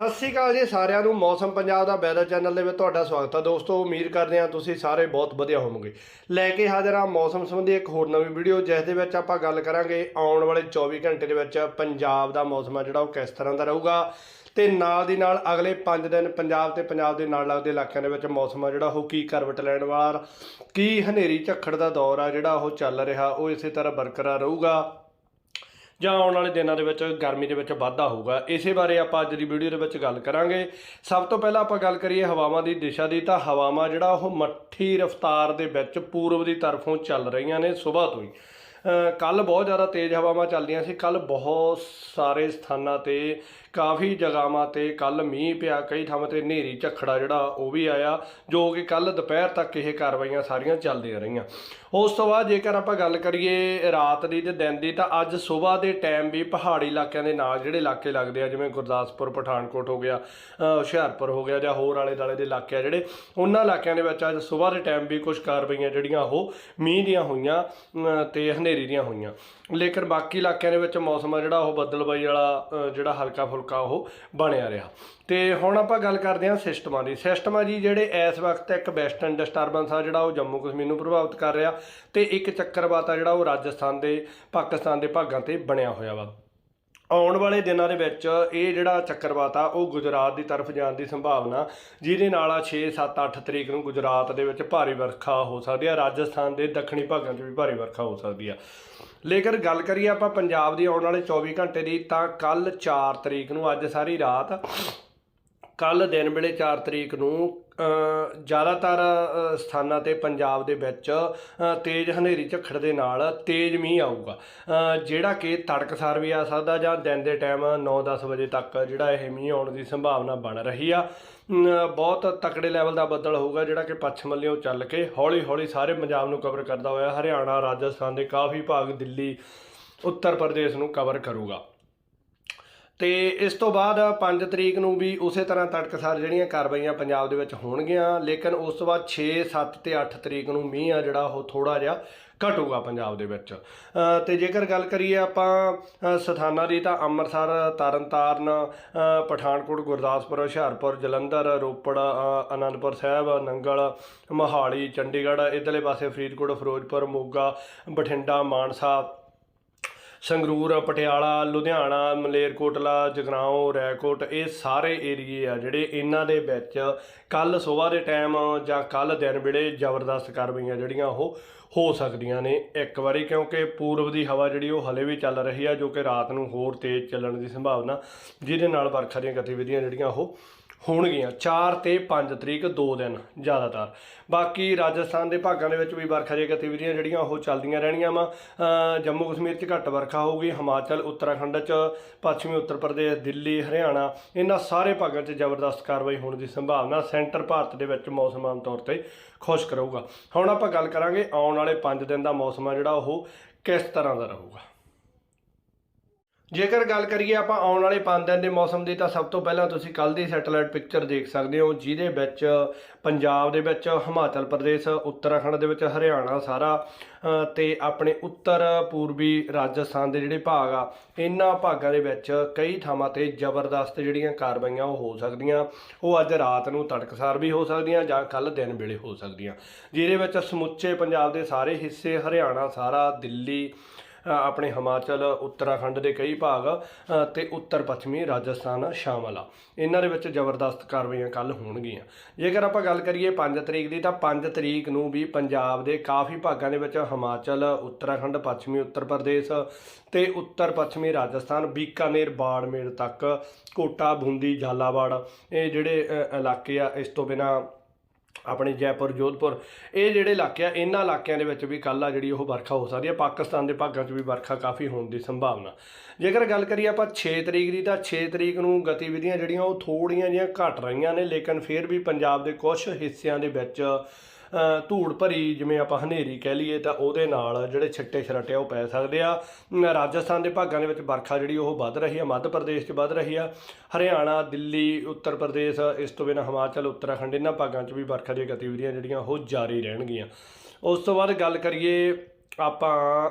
ਸਤਿ ਸ਼੍ਰੀ ਅਕਾਲ ਜੀ ਸਾਰਿਆਂ ਨੂੰ, ਮੌਸਮ ਪੰਜਾਬ ਦਾ ਵੈਦਰ ਚੈਨਲ ਦੇ ਵਿੱਚ ਤੁਹਾਡਾ ਸਵਾਗਤ ਹੈ। ਦੋਸਤੋ, ਉਮੀਦ ਕਰਦੇ ਹਾਂ ਤੁਸੀਂ ਸਾਰੇ ਬਹੁਤ ਵਧੀਆ ਹੋਵੋਗੇ। ਲੈ ਕੇ ਹਾਜ਼ਰ ਹਾਂ ਮੌਸਮ ਸੰਬੰਧੀ ਇੱਕ ਹੋਰ ਨਵੀਂ ਵੀਡੀਓ, ਜਿਸ ਦੇ ਵਿੱਚ ਆਪਾਂ ਗੱਲ ਕਰਾਂਗੇ ਆਉਣ ਵਾਲੇ 24 ਘੰਟੇ ਦੇ ਵਿੱਚ ਪੰਜਾਬ ਦਾ ਮੌਸਮ ਆ ਜਿਹੜਾ ਉਹ ਕਿਸ ਤਰ੍ਹਾਂ ਦਾ ਰਹੂਗਾ। ਤੇ ਨਾਲ ਦੀ ਨਾਲ ਅਗਲੇ 5 ਦਿਨ ਪੰਜਾਬ ਤੇ ਪੰਜਾਬ ਦੇ ਨਾਲ ਲੱਗਦੇ ਇਲਾਕਿਆਂ ਦੇ ਵਿੱਚ ਮੌਸਮ ਆ ਜਿਹੜਾ ਉਹ ਕੀ ਕਰਵਟ ਲੈਣ ਵਾਲਾ, ਕੀ ਹਨੇਰੀ ਝੱਖੜ ਦਾ ਦੌਰ ਆ ਜਿਹੜਾ ਉਹ ਚੱਲ ਰਿਹਾ, ਉਹ ਇਸੇ ਤਰ੍ਹਾਂ ਬਰਕਰਾਰ ਰਹੂਗਾ। ਜਾਂ ਆਉਣ ਵਾਲੇ ਦਿਨਾਂ ਦੇ ਵਿੱਚ ਗਰਮੀ ਦੇ ਵਿੱਚ ਵਾਧਾ ਹੋਊਗਾ। ਇਸੇ ਬਾਰੇ ਆਪਾਂ ਅੱਜ ਦੀ ਵੀਡੀਓ ਦੇ ਵਿੱਚ ਗੱਲ ਕਰਾਂਗੇ। ਸਭ ਤੋਂ ਪਹਿਲਾਂ ਆਪਾਂ ਗੱਲ ਕਰੀਏ ਹਵਾਵਾਂ ਦੀ ਦਿਸ਼ਾ ਦੀ। ਤਾਂ ਹਵਾਵਾਂ ਜਿਹੜਾ ਉਹ ਮੱਠੀ ਰਫ਼ਤਾਰ ਦੇ ਵਿੱਚ ਪੂਰਬ ਦੀ ਤਰਫੋਂ ਚੱਲ ਰਹੀਆਂ ਨੇ ਸਵੇਰ ਤੋਂ ਹੀ। ਕੱਲ ਬਹੁਤ ਜ਼ਿਆਦਾ ਤੇਜ਼ ਹਵਾਵਾਂ ਚੱਲਦੀਆਂ ਸੀ। ਕੱਲ ਬਹੁਤ ਸਾਰੇ ਸਥਾਨਾਂ ਤੇ ਕਾਫੀ ਜਗ੍ਹਾਵਾਂ ਤੇ ਕੱਲ ਮੀਂਹ ਪਿਆ ਕਈ ਥਾਵਾਂ ਤੇ ਹਨੇਰੀ ਝੱਖੜਾ ਜਿਹੜਾ ਉਹ ਵੀ ਆਇਆ ਜੋ ਕਿ ਕੱਲ ਦੁਪਹਿਰ ਤੱਕ ਇਹ ਕਾਰਵਾਈਆਂ ਸਾਰੀਆਂ ਚੱਲਦੀਆਂ ਰਹੀਆਂ। ਉਸ ਤੋਂ ਬਾਅਦ ਜੇਕਰ ਆਪਾਂ ਗੱਲ ਕਰੀਏ ਰਾਤ ਦੀ ਤੇ ਦਿਨ ਦੀ ਤਾਂ ਅੱਜ ਸਵੇਰ ਦੇ ਟਾਈਮ ਵੀ ਪਹਾੜੀ ਇਲਾਕਿਆਂ ਦੇ ਨਾਲ ਜਿਹੜੇ ਇਲਾਕੇ ਲੱਗਦੇ ਆ ਜਿਵੇਂ ਗੁਰਦਾਸਪੁਰ ਪਠਾਨਕੋਟ ਹੋ ਗਿਆ ਹੁਸ਼ਿਆਰਪੁਰ ਹੋ ਗਿਆ ਜਾਂ ਹੋਰ ਆਲੇ ਦਾਲੇ ਦੇ ਇਲਾਕੇ ਆ ਜਿਹੜੇ ਉਹਨਾਂ ਇਲਾਕਿਆਂ ਦੇ ਵਿੱਚ ਅੱਜ ਸਵੇਰ ਦੇ ਟਾਈਮ ਵੀ ਕੁਝ ਕਾਰਵਾਈਆਂ ਜਿਹੜੀਆਂ ਉਹ ਮੀਂਹ ਦੀਆਂ ਹੋਈਆਂ ਅ, ਤੇ ਹਨੇਰੀ ਦੀਆਂ ਹੋਈਆਂ। ਲੇਕਿਨ ਬਾਕੀ ਇਲਾਕਿਆਂ ਦੇ ਵਿੱਚ ਮੌਸਮ ਆ ਜਿਹੜਾ ਉਹ ਬੱਦਲਬਾਈ ਵਾਲਾ ਜਿਹੜਾ ਹਲਕਾ ਫੁਲਕਾ ਉਹ ਬਣਿਆ ਰਿਹਾ। ਤੇ ਹੁਣ ਆਪਾਂ ਗੱਲ ਕਰਦੇ ਹਾਂ ਸਿਸਟਮਾਂ ਦੀ। ਸਿਸਟਮ ਆ ਜੀ ਜਿਹੜੇ ਇਸ ਵਕਤ ਇੱਕ ਵੈਸਟਰਨ ਡਿਸਟਰਬੈਂਸ ਆ, ਜਿਹੜਾ ਉਹ ਜੰਮੂ ਕਸ਼ਮੀਰ ਨੂੰ ਪ੍ਰਭਾਵਿਤ ਕਰ ਰਿਹਾ ਤੇ ਇੱਕ ਚੱਕਰਵਾਤ ਆ ਜਿਹੜਾ ਉਹ ਰਾਜਸਥਾਨ ਦੇ, ਪਾਕਿਸਤਾਨ ਦੇ ਭਾਗਾਂ ਤੇ ਬਣਿਆ ਹੋਇਆ ਵਾ। ਆਉਣ ਵਾਲੇ ਦਿਨਾਂ ਦੇ ਵਿੱਚ ਇਹ ਜਿਹੜਾ ਚੱਕਰਵਾਤ ਆ, ਉਹ ਗੁਜਰਾਤ ਦੀ ਤਰਫ ਜਾਣ ਦੀ ਸੰਭਾਵਨਾ, ਜਿਹਦੇ ਨਾਲ ਆ 6 7 8 ਤਰੀਕ ਨੂੰ ਗੁਜਰਾਤ ਦੇ ਵਿੱਚ ਭਾਰੀ ਵਰਖਾ ਹੋ ਸਕਦੀ ਆ, ਰਾਜਸਥਾਨ ਦੇ ਦੱਖਣੀ ਭਾਗਾਂ 'ਚ ਵੀ ਭਾਰੀ ਵਰਖਾ ਹੋ ਸਕਦੀ ਆ। ਲੇਕਿਨ ਗੱਲ ਕਰੀਏ ਆਪਾਂ ਪੰਜਾਬ ਦੀ ਆਉਣ ਵਾਲੇ 24 ਘੰਟੇ ਦੀ, ਤਾਂ ਕੱਲ 4 ਤਰੀਕ ਨੂੰ ਅੱਜ ਸਾਰੀ ਰਾਤ ਕੱਲ ਦਿਨ ਵੇਲੇ 4 ਤਰੀਕ ਨੂੰ ਜ਼ਿਆਦਾਤਰ ਸਥਾਨਾਂ ਤੇ ਪੰਜਾਬ ਦੇ ਵਿੱਚ ਤੇਜ਼ ਹਨੇਰੀ ਝੱਖੜ ਦੇ ਨਾਲ ਤੇਜ਼ ਮੀਂਹ ਆਊਗਾ। ਜਿਹੜਾ ਕਿ ਤੜਕਸਾਰ ਵੀ ਆ ਸਕਦਾ ਜਾਂ ਦਿਨ ਦੇ ਟਾਈਮ 9-10 ਵਜੇ ਤੱਕ ਜਿਹੜਾ ਇਹ ਮੀਂਹ ਆਉਣ ਦੀ ਸੰਭਾਵਨਾ ਬਣ ਰਹੀ ਆ। ਬਹੁਤ ਤਕੜੇ ਲੈਵਲ ਦਾ ਬੱਦਲ ਹੋਊਗਾ ਜਿਹੜਾ ਕਿ ਪੱਛਮ ਵੱਲੋਂ ਚੱਲ ਕੇ ਹੌਲੀ-ਹੌਲੀ ਸਾਰੇ ਪੰਜਾਬ ਨੂੰ ਕਵਰ ਕਰਦਾ ਹੋਇਆ, ਹਰਿਆਣਾ, ਰਾਜਸਥਾਨ ਦੇ ਕਾਫੀ ਭਾਗ ਦਿੱਲੀ, ਉੱਤਰ ਪ੍ਰਦੇਸ਼ ਨੂੰ ਕਵਰ ਕਰੂਗਾ। ਤੇ ਇਸ ਤੋਂ ਬਾਅਦ 5 ਤਰੀਕ ਨੂੰ ਵੀ ਉਸੇ ਤਰ੍ਹਾਂ ਤੜਕਸਾਰ ਜਿਹੜੀਆਂ ਕਾਰਵਾਈਆਂ ਪੰਜਾਬ ਦੇ ਵਿੱਚ ਹੋਣਗੀਆਂ ਲੇਕਿਨ ਉਸ ਤੋਂ ਬਾਅਦ 6 7 ਤੇ 8 ਤਰੀਕ ਨੂੰ ਮੀਂਹ ਆ ਜਿਹੜਾ ਉਹ ਥੋੜਾ ਜਿਹਾ ਘਟੂਗਾ ਪੰਜਾਬ ਦੇ ਵਿੱਚ। ਅ, ਤੇ ਜੇਕਰ ਗੱਲ ਕਰੀਏ ਆਪਾਂ ਸਥਾਨਾਂ ਦੀ ਤਾਂ ਅੰਮ੍ਰਿਤਸਰ ਤਰਨਤਾਰਨ ਪਠਾਨਕੋਟ ਗੁਰਦਾਸਪੁਰ ਹੁਸ਼ਿਆਰਪੁਰ ਜਲੰਧਰ ਰੋਪੜ ਅਨੰਦਪੁਰ ਸਾਹਿਬ ਨੰਗਲ ਮੋਹਾਲੀ ਚੰਡੀਗੜ੍ਹ ਇਧਰਲੇ ਪਾਸੇ ਫਰੀਦਕੋਟ ਫਿਰੋਜ਼ਪੁਰ ਮੋਗਾ ਬਠਿੰਡਾ ਮਾਨਸਾ ਸੰਗਰੂਰ, ਪਟਿਆਲਾ, ਲੁਧਿਆਣਾ ਮਲੇਰਕੋਟਲਾ ਜਗਰਾਉਂ, ਰੈਕੋਟ, ਇਹ ਸਾਰੇ ਏਰੀਏ ਆ ਜਿਹੜੇ ਇਹਨਾਂ ਦੇ ਵਿੱਚ ਕੱਲ ਸਵੇਰ ਦੇ ਟਾਈਮ ਜਾਂ ਕੱਲ ਦਿਨ ਵੇਲੇ ਜ਼ਬਰਦਸਤ ਕਾਰਵਾਈਆਂ ਜਿਹੜੀਆਂ ਉਹ ਹੋ ਸਕਦੀਆਂ ਨੇ। ਇੱਕ ਵਾਰੀ ਕਿਉਂਕਿ ਪੂਰਬ ਦੀ ਹਵਾ ਜਿਹੜੀ ਉਹ ਹਲੇ ਵੀ ਚੱਲ ਰਹੀ ਆ, ਜੋ ਕਿ ਰਾਤ ਨੂੰ ਹੋਰ ਤੇਜ਼ ਚੱਲਣ ਦੀ ਸੰਭਾਵਨਾ ਜਿਹਦੇ ਨਾਲ ਵਰਖਾ ਦੀਆਂ ਗਤੀਵਿਧੀਆਂ ਜਿਹੜੀਆਂ ਉਹ ਹੋਣਗੀਆਂ। 4 ਤੇ 5 ਤਰੀਕ, ਦੋ ਦਿਨ ਜ਼ਿਆਦਾਤਰ। ਬਾਕੀ ਰਾਜਸਥਾਨ ਦੇ ਭਾਗਾਂ ਦੇ ਵਿੱਚ ਵੀ ਵਰਖਾ ਦੀਆਂ ਗਤੀਵਿਧੀਆਂ ਜਿਹੜੀਆਂ ਉਹ ਚੱਲਦੀਆਂ ਰਹਿਣੀਆਂ ਵਾ। ਜੰਮੂ ਕਸ਼ਮੀਰ 'ਚ ਘੱਟ ਵਰਖਾ ਹੋਊਗੀ, ਹਿਮਾਚਲ, ਉੱਤਰਾਖੰਡ 'ਚ, ਪੱਛਮੀ ਉੱਤਰ ਪ੍ਰਦੇਸ਼, ਦਿੱਲੀ, ਹਰਿਆਣਾ, ਇਹਨਾਂ ਸਾਰੇ ਭਾਗਾਂ 'ਚ ਜ਼ਬਰਦਸਤ ਕਾਰਵਾਈ ਹੋਣ ਦੀ ਸੰਭਾਵਨਾ ਸੈਂਟਰ ਭਾਰਤ ਦੇ ਵਿੱਚ ਮੌਸਮ ਆਮ ਤੌਰ ਤੇ ਖੁਸ਼ਕ ਰਹੂਗਾ ਹੁਣ ਆਪਾਂ ਗੱਲ ਕਰਾਂਗੇ ਆਉਣ ਵਾਲੇ 5 ਦਿਨ ਦਾ ਮੌਸਮ ਆ ਜਿਹੜਾ, ਉਹ ਕਿਸ ਤਰ੍ਹਾਂ ਦਾ ਰਹੂਗਾ। ਜੇਕਰ ਗੱਲ ਕਰੀਏ ਆਪਾਂ ਆਉਣ ਵਾਲੇ 5 ਦਿਨ ਦੇ ਮੌਸਮ ਦੀ ਤਾਂ ਸਭ ਤੋਂ ਪਹਿਲਾਂ ਤੁਸੀਂ ਕੱਲ ਦੀ ਸੈਟੇਲਾਈਟ ਪਿਕਚਰ ਦੇਖ ਸਕਦੇ ਹੋ ਜਿਹਦੇ ਵਿੱਚ ਪੰਜਾਬ ਦੇ ਵਿੱਚ ਹਿਮਾਚਲ ਪ੍ਰਦੇਸ਼ ਉੱਤਰਾਖੰਡ ਦੇ ਵਿੱਚ ਹਰਿਆਣਾ ਸਾਰਾ ਅ, ਤੇ ਆਪਣੇ ਉੱਤਰ ਪੂਰਬੀ ਰਾਜਸਥਾਨ ਦੇ ਜਿਹੜੇ ਭਾਗ ਆ ਇਹਨਾਂ ਭਾਗਾਂ ਦੇ ਵਿੱਚ ਕਈ ਥਾਵਾਂ ਤੇ ਜ਼ਬਰਦਸਤ ਜਿਹੜੀਆਂ ਕਾਰਵਾਈਆਂ ਉਹ ਹੋ ਸਕਦੀਆਂ। ਉਹ ਅੱਜ ਰਾਤ ਨੂੰ ਤੜਕਸਾਰ ਵੀ ਹੋ ਸਕਦੀਆਂ ਜਾਂ ਕੱਲ ਦਿਨ ਵੇਲੇ ਹੋ ਸਕਦੀਆਂ। ਜਿਹਦੇ ਵਿੱਚ ਸਮੁੱਚੇ ਪੰਜਾਬ ਦੇ ਸਾਰੇ ਹਿੱਸੇ ਹਰਿਆਣਾ ਸਾਰਾ ਦਿੱਲੀ ਆਪਣੇ ਹਿਮਾਚਲ ਉੱਤਰਾਖੰਡ ਦੇ ਕਈ ਭਾਗ ਅ, ਤੇ ਉੱਤਰ ਪੱਛਮੀ ਰਾਜਸਥਾਨ ਸ਼ਾਮਲ ਆ। ਇਹਨਾਂ ਦੇ ਵਿੱਚ ਜ਼ਬਰਦਸਤ ਕਾਰਵਾਈਆਂ ਕੱਲ ਹੋਣਗੀਆਂ। ਜੇਕਰ ਆਪਾਂ ਗੱਲ ਕਰੀਏ 5 ਤਰੀਕ ਦੀ ਤਾਂ 5 ਤਰੀਕ ਨੂੰ ਵੀ ਪੰਜਾਬ ਦੇ ਕਾਫੀ ਭਾਗਾਂ ਦੇ ਵਿੱਚ ਹਿਮਾਚਲ ਉੱਤਰਾਖੰਡ ਪੱਛਮੀ ਉੱਤਰ ਪ੍ਰਦੇਸ਼ ਤੇ ਉੱਤਰ ਪੱਛਮੀ ਰਾਜਸਥਾਨ ਬੀਕਾਨੇਰ ਬਾੜਮੇਰ ਤੱਕ ਕੋਟਾ ਬੂੰਦੀ ਝਾਲਾਵਾੜ ਇਹ ਜਿਹੜੇ ਇਲਾਕੇ ਆ ਇਸ ਤੋਂ ਬਿਨਾ ਆਪਣੇ ਜੈਪੁਰ, ਜੋਧਪੁਰ, ਇਹ ਜਿਹੜੇ ਇਲਾਕੇ ਆ, ਇਹਨਾਂ ਇਲਾਕਿਆਂ ਦੇ ਵਿੱਚ ਵੀ ਕੱਲ੍ਹ ਆ ਜਿਹੜੀ ਉਹ ਵਰਖਾ ਹੋ ਸਕਦੀ ਹੈ ਪਾਕਿਸਤਾਨ ਦੇ ਭਾਗਾਂ 'ਚ ਵੀ ਵਰਖਾ ਕਾਫੀ ਹੋਣ ਦੀ ਸੰਭਾਵਨਾ। ਜੇਕਰ ਗੱਲ ਕਰੀਏ ਆਪਾਂ 6 ਤਰੀਕ ਦੀ, ਤਾਂ 6 ਤਰੀਕ ਨੂੰ ਗਤੀਵਿਧੀਆਂ ਜਿਹੜੀਆਂ, ਉਹ ਥੋੜੀਆਂ ਜਿਹੀਆਂ ਘਟ ਰਹੀਆਂ ਨੇ, ਲੇਕਿਨ ਫਿਰ ਵੀ ਪੰਜਾਬ ਦੇ ਕੁਝ ਹਿੱਸਿਆਂ ਦੇ ਵਿੱਚ ਧੂੜ ਭਰੀ ਜਿਵੇਂ ਆਪਾਂ ਹਨੇਰੀ ਕਹਿ ਲਈਏ ਤਾਂ ਉਹਦੇ ਨਾਲ ਜਿਹੜੇ ਛਿੱਟੇ ਛਰਟੇ ਆ ਉਹ ਪੈ ਸਕਦੇ ਆ। ਰਾਜਸਥਾਨ ਦੇ ਭਾਗਾਂ ਦੇ ਵਿੱਚ ਵਰਖਾ ਜਿਹੜੀ ਉਹ ਵੱਧ ਰਹੀ ਆ, ਮੱਧ ਪ੍ਰਦੇਸ਼ 'ਚ ਵੱਧ ਰਹੀ ਆ। ਹਰਿਆਣਾ, ਦਿੱਲੀ, ਉੱਤਰ ਪ੍ਰਦੇਸ਼, ਇਸ ਤੋਂ ਬਿਨਾਂ ਹਿਮਾਚਲ, ਉੱਤਰਾਖੰਡ ਇਹਨਾਂ ਭਾਗਾਂ 'ਚ ਵੀ ਵਰਖਾ ਦੀਆਂ ਗਤੀਵਿਧੀਆਂ ਜਿਹੜੀਆਂ ਉਹ ਜਾਰੀ ਰਹਿਣਗੀਆਂ। ਉਸ ਤੋਂ ਬਾਅਦ ਗੱਲ ਕਰੀਏ ਆਪਾਂ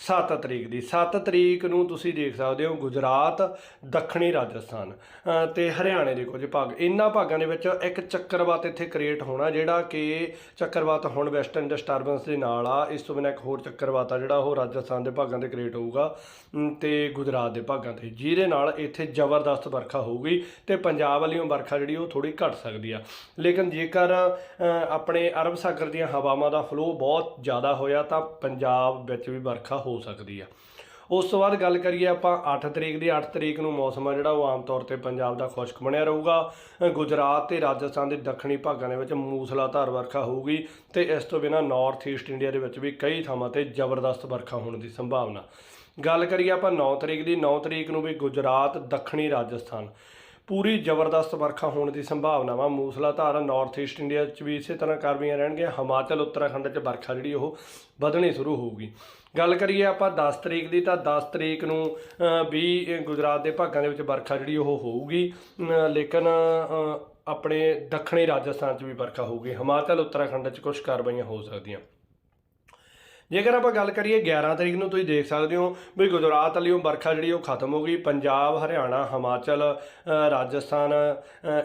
7 ਤਰੀਕ ਦੀ। 7 ਤਰੀਕ ਨੂੰ ਤੁਸੀਂ ਦੇਖ ਸਕਦੇ ਹੋ ਗੁਜਰਾਤ ਦੱਖਣੀ ਰਾਜਸਥਾਨ ਅ, ਤੇ ਹਰਿਆਣੇ ਦੇ ਕੁਝ ਭਾਗ। ਇਹਨਾਂ ਭਾਗਾਂ ਦੇ ਵਿੱਚ ਇੱਕ ਚੱਕਰਵਾਤ ਇੱਥੇ ਕ੍ਰੀਏਟ ਹੋਣਾ ਜਿਹੜਾ ਕਿ ਚੱਕਰਵਾਤ ਹੁਣ ਵੈਸਟਰਨ ਡਿਸਟਰਬੈਂਸ ਦੇ ਨਾਲ ਆ। ਇਸ ਤੋਂ ਬਿਨਾਂ ਇੱਕ ਹੋਰ ਚੱਕਰਵਾਤ ਆ ਜਿਹੜਾ ਉਹ ਰਾਜਸਥਾਨ ਦੇ ਭਾਗਾਂ ਤੇ ਕ੍ਰੀਏਟ ਹੋਊਗਾ ਅਮ, ਤੇ ਗੁਜਰਾਤ ਦੇ ਭਾਗਾਂ ਤੇ। ਜਿਹਦੇ ਨਾਲ ਇੱਥੇ ਜ਼ਬਰਦਸਤ ਵਰਖਾ ਹੋਊਗੀ ਤੇ ਪੰਜਾਬ ਵਾਲੀਓ ਵਰਖਾ ਜਿਹੜੀ ਉਹ ਥੋੜੀ ਘਟ ਸਕਦੀ ਆ। ਲੇਕਿਨ ਜੇਕਰ ਆਪਣੇ ਅਰਬ ਸਾਗਰ ਦੀਆਂ ਹਵਾਵਾਂ ਦਾ ਫਲੋ ਬਹੁਤ ਜ਼ਿਆਦਾ ਹੋਇਆ ਤਾਂ ਪੰਜਾਬ ਵਿੱਚ ਵੀ ਵਰਖਾ ਹੋ ਸਕਦੀ ਆ। ਉਸ ਤੋਂ ਬਾਅਦ ਗੱਲ ਕਰੀਏ ਆਪਾਂ 8 ਤਰੀਕ ਦੀ। 8 ਤਰੀਕ ਨੂੰ ਮੌਸਮ ਆ ਜਿਹੜਾ, ਉਹ ਆਮ ਤੌਰ ਤੇ ਪੰਜਾਬ ਦਾ ਖੁਸ਼ਕ ਬਣਿਆ ਰਹੂਗਾ। ਗੁਜਰਾਤ ਤੇ ਰਾਜਸਥਾਨ ਦੇ ਦੱਖਣੀ ਭਾਗਾਂ ਦੇ ਵਿੱਚ ਮੂਸਲਾਧਾਰ ਵਰਖਾ ਹੋਊਗੀ ਤੇ ਇਸ ਤੋਂ ਬਿਨਾਂ ਨਾਰਥ ਈਸਟ ਇੰਡੀਆ ਦੇ ਵਿੱਚ ਵੀ ਕਈ ਥਾਵਾਂ ਤੇ ਜ਼ਬਰਦਸਤ ਵਰਖਾ ਹੋਣ ਦੀ ਸੰਭਾਵਨਾ। ਗੱਲ ਕਰੀਏ ਆਪਾਂ 9 ਤਰੀਕ ਦੀ। 9 ਤਰੀਕ ਨੂੰ ਵੀ ਗੁਜਰਾਤ, ਦੱਖਣੀ ਰਾਜਸਥਾਨ। ਪੂਰੀ ਜ਼ਬਰਦਸਤ ਵਰਖਾ ਹੋਣ ਦੀ ਸੰਭਾਵਨਾਵਾਂ ਮੂਸਲਾਧਾਰ ਨਾਰਥ ਈਸਟ ਇੰਡੀਆ 'ਚ ਵੀ ਇਸੇ ਤਰ੍ਹਾਂ ਕਰਵੀਆਂ ਰਹਿਣਗੀਆਂ। ਹਿਮਾਚਲ ਉੱਤਰਾਖੰਡ 'ਚ ਵਰਖਾ ਜਿਹੜੀ ਉਹ ਵਧਣੀ ਸ਼ੁਰੂ ਹੋਊਗੀ। ਗੱਲ ਕਰੀਏ ਆਪਾਂ 10 ਤਰੀਕ ਦੀ ਤਾਂ 10 ਤਰੀਕ ਨੂੰ ਅ, ਵੀ ਗੁਜਰਾਤ ਦੇ ਭਾਗਾਂ ਦੇ ਵਿੱਚ ਵਰਖਾ ਜਿਹੜੀ ਉਹ ਹੋਊਗੀ। ਲੇਕਿਨ ਆਪਣੇ ਦੱਖਣੀ ਰਾਜਸਥਾਨ 'ਚ ਵੀ ਵਰਖਾ ਹੋਊਗੀ। ਹਿਮਾਚਲ ਉੱਤਰਾਖੰਡ 'ਚ ਕੁਝ ਕਾਰਵਾਈਆਂ ਹੋ ਸਕਦੀਆਂ। ਜੇਕਰ ਆਪਾਂ ਗੱਲ ਕਰੀਏ 11 ਤਰੀਕ ਨੂੰ ਤੁਸੀਂ ਦੇਖ ਸਕਦੇ ਹੋ ਵੀ ਗੁਜਰਾਤ ਵਾਲੀ ਉਹ ਵਰਖਾ ਜਿਹੜੀ ਉਹ ਖਤਮ ਹੋ ਗਈ। ਪੰਜਾਬ ਹਰਿਆਣਾ ਹਿਮਾਚਲ ਰਾਜਸਥਾਨ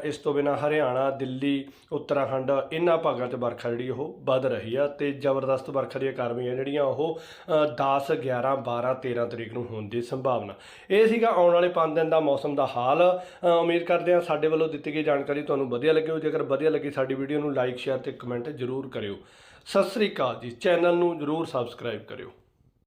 ਇਸ ਤੋਂ ਬਿਨਾ ਹਰਿਆਣਾ ਦਿੱਲੀ ਉੱਤਰਾਖੰਡ ਇਹਨਾਂ ਭਾਗਾਂ 'ਚ ਵਰਖਾ ਜਿਹੜੀ ਉਹ ਵੱਧ ਰਹੀ ਆ ਤੇ ਜ਼ਬਰਦਸਤ ਵਰਖਾ ਦੀਆਂ ਕਾਰਵਾਈਆਂ ਜਿਹੜੀਆਂ ਉਹ ਅ, 10 11 12 13 ਤਰੀਕ ਨੂੰ ਹੋਣ ਦੀ ਸੰਭਾਵਨਾ। ਇਹ ਸੀਗਾ ਆਉਣ ਵਾਲੇ 5 ਦਿਨ ਦਾ ਮੌਸਮ ਦਾ ਹਾਲ। ਉਮੀਦ ਕਰਦੇ ਹਾਂ ਸਾਡੇ ਵੱਲੋਂ ਦਿੱਤੀ ਗਈ ਜਾਣਕਾਰੀ ਤੁਹਾਨੂੰ ਵਧੀਆ ਲੱਗੀ ਹੋ ਜੇਕਰ ਵਧੀਆ ਲੱਗੀ ਸਾਡੀ ਵੀਡੀਓ ਨੂੰ ਲਾਈਕ ਸ਼ੇਅਰ ਤੇ ਕਮੈਂਟ ਜ਼ਰੂਰ ਕਰਿਓ। ਸਤਿ ਸ੍ਰੀ ਅਕਾਲ ਜੀ। ਚੈਨਲ ਨੂੰ ਜ਼ਰੂਰ ਸਬਸਕ੍ਰਾਈਬ ਕਰਿਓ।